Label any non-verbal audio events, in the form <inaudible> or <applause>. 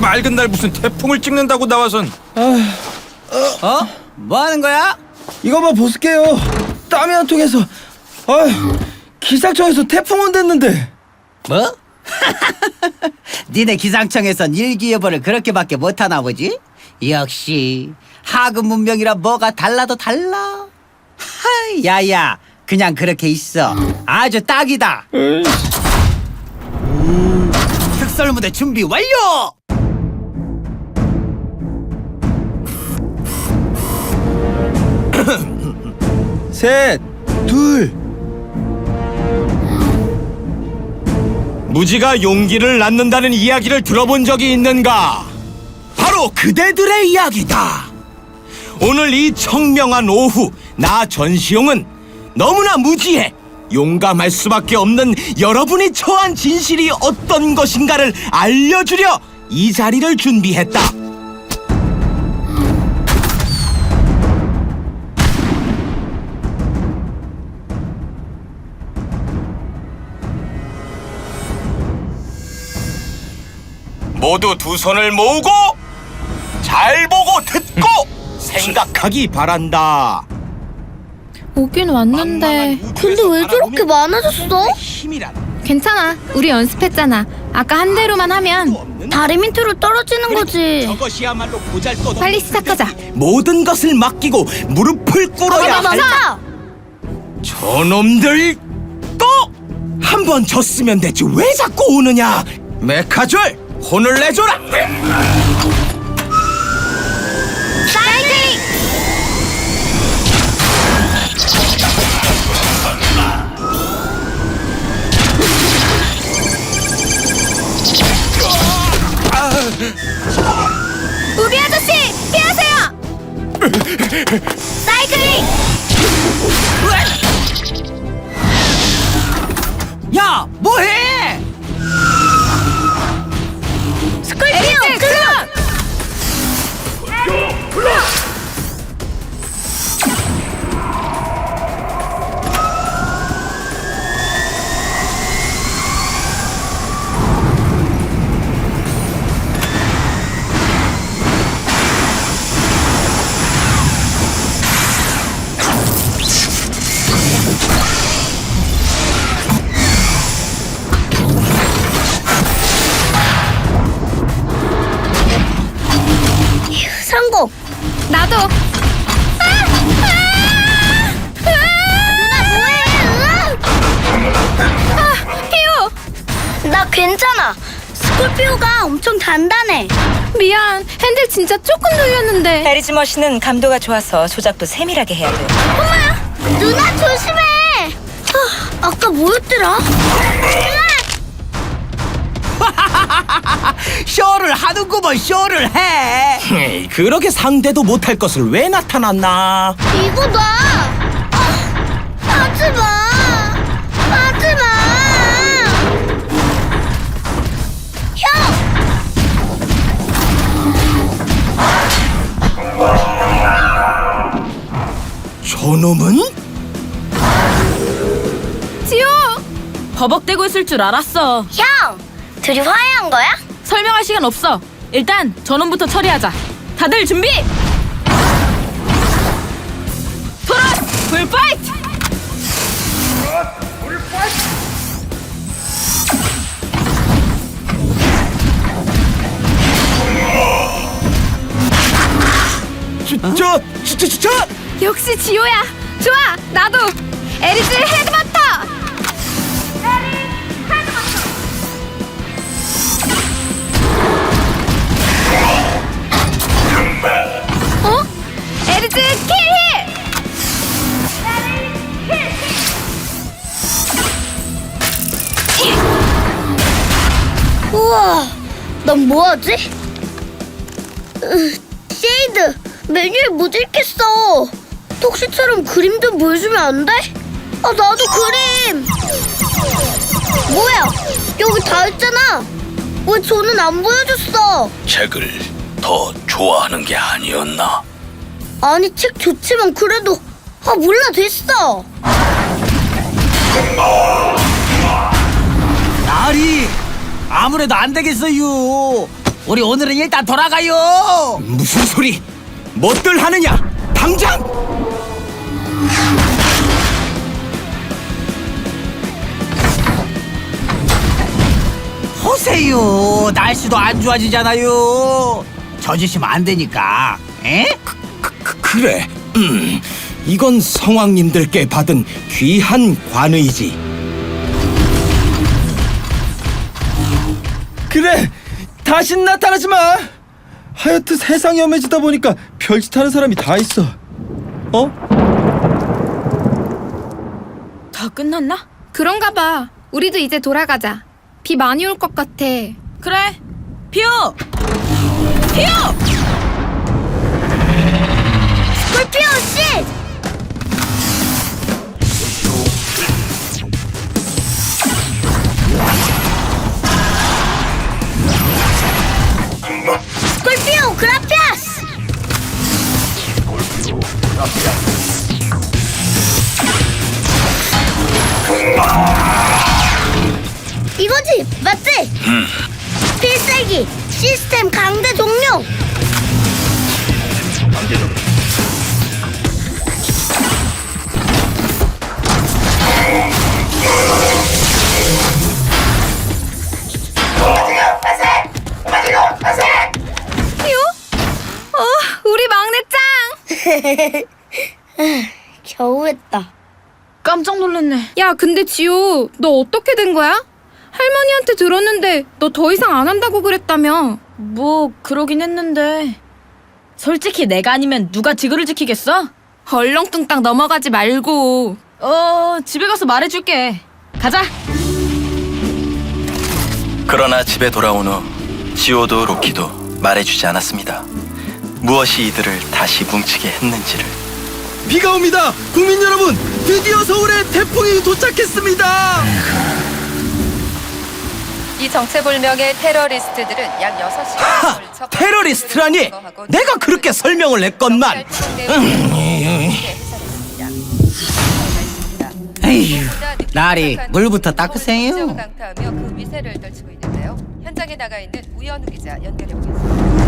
맑은 날 무슨 태풍을 찍는다고 나와선 어? 뭐 하는 거야? 이거만 보실게요. 땀이 안 통해서. 아휴, 기상청에서 태풍 온댔는데. 뭐? <laughs> 니네 기상청에선 일기예보를 그렇게밖에 못하나 보지? 역시 하급 문명이라 뭐가 달라도 달라. 하, 야야, 그냥 그렇게 있어. 아주 딱이다. 특설무대 준비 완료. 셋, 둘. 무지가 용기를 낳는다는 이야기를 들어본 적이 있는가? 바로 그대들의 이야기다. 오늘 이 청명한 오후, 나 전시용은 너무나 무지해 용감할 수밖에 없는 여러분이 처한 진실이 어떤 것인가를 알려주려 이 자리를 준비했다. 모두 두 손을 모으고 잘 보고 듣고 생각하기 바란다. 오긴 왔는데 근데 왜 저렇게 많아졌어? 힘이란 괜찮아 우리 연습했잖아 아까 한 대로만 하면 다리 밑으로 떨어지는 거지. 저것이야말로 보잘것 빨리 시작하자 모든 것을 맡기고 무릎을 꿇어야 할 맞아. 저놈들 또 한 번 졌으면 됐지 왜 자꾸 오느냐 메카졸 혼을 내줘라 단단해. 미안 핸들 진짜 조금 돌렸는데 페리즈 머신은 감도가 좋아서 조작도 세밀하게 해야 돼. 누나 조심해. 아, 아까 뭐였더라? <laughs> 쇼를 하는구먼 쇼를 해. 그렇게 상대도 못할 것을 왜 나타났나 이거 봐. 아, 하지 마. 저놈은 지호 버벅대고 있을 줄 알았어. 형. 둘이 화해한 거야? 설명할 시간 없어. 일단 전원부터 처리하자. 다들 준비. 토라스 불파이트. 저, 저! 역시 지호야 좋아 나도 에리스 헤드마터 어? 에리스 킬힐 우와. 넌 뭐하지? 으, 쉐이드. 메뉴에 못 읽겠어. 톡시처럼 그림 좀 보여주면 안 돼? 아 나도 그림. 뭐야? 여기 다 있잖아. 왜 저는 안 보여줬어? 책을 더 좋아하는 게 아니었나? 아니 책 좋지만 그래도 아 몰라 됐어. 나리 아무래도 안 되겠어요. 우리 오늘은 일단 돌아가요. 무슨 소리? 못들 하느냐? 당장! 보세요. 날씨도 안 좋아지잖아요. 젖으시면 안 되니까. 에? 그, 그래. 음, 이건 성왕님들께 받은 귀한 관의지. 그래 다신 나타나지 마 하여튼 세상이 험해지다 보니까 별짓 하는 사람이 다 있어 어? 다 끝났나? 그런가 봐. 우리도 이제 돌아가자. 비 많이 올 것 같아. 그래. 피오. 피오. 스콜피오 이거지 맞지? 필살기 시스템 강대 종료. 어, <laughs> 겨우 했다 깜짝 놀랐네. 야, 근데 지호, 너 어떻게 된 거야? 할머니한테 들었는데 너 더 이상 안 한다고 그랬다며. 뭐 그러긴 했는데. 솔직히 내가 아니면 누가 지구를 지키겠어? 얼렁뚱땅 넘어가지 말고. 어, 집에 가서 말해줄게. 가자. 그러나 집에 돌아온 후 지오도 로키도 말해주지 않았습니다. 무엇이 이들을 다시 뭉치게 했는지를. 비가 옵니다 국민 여러분 드디어 서울에 태풍이 도착했습니다 이 정체불명의 테러리스트들은 약 6시간 하! <laughs> 테러리스트라니! 내가 그렇게 설명을 했건만! 에휴, 나리 물부터 닦으세요. 강타하며 그 위세를 떨치고 있는데요. 현장에 나가 있는 우연우 기자 연결해 보겠습니다.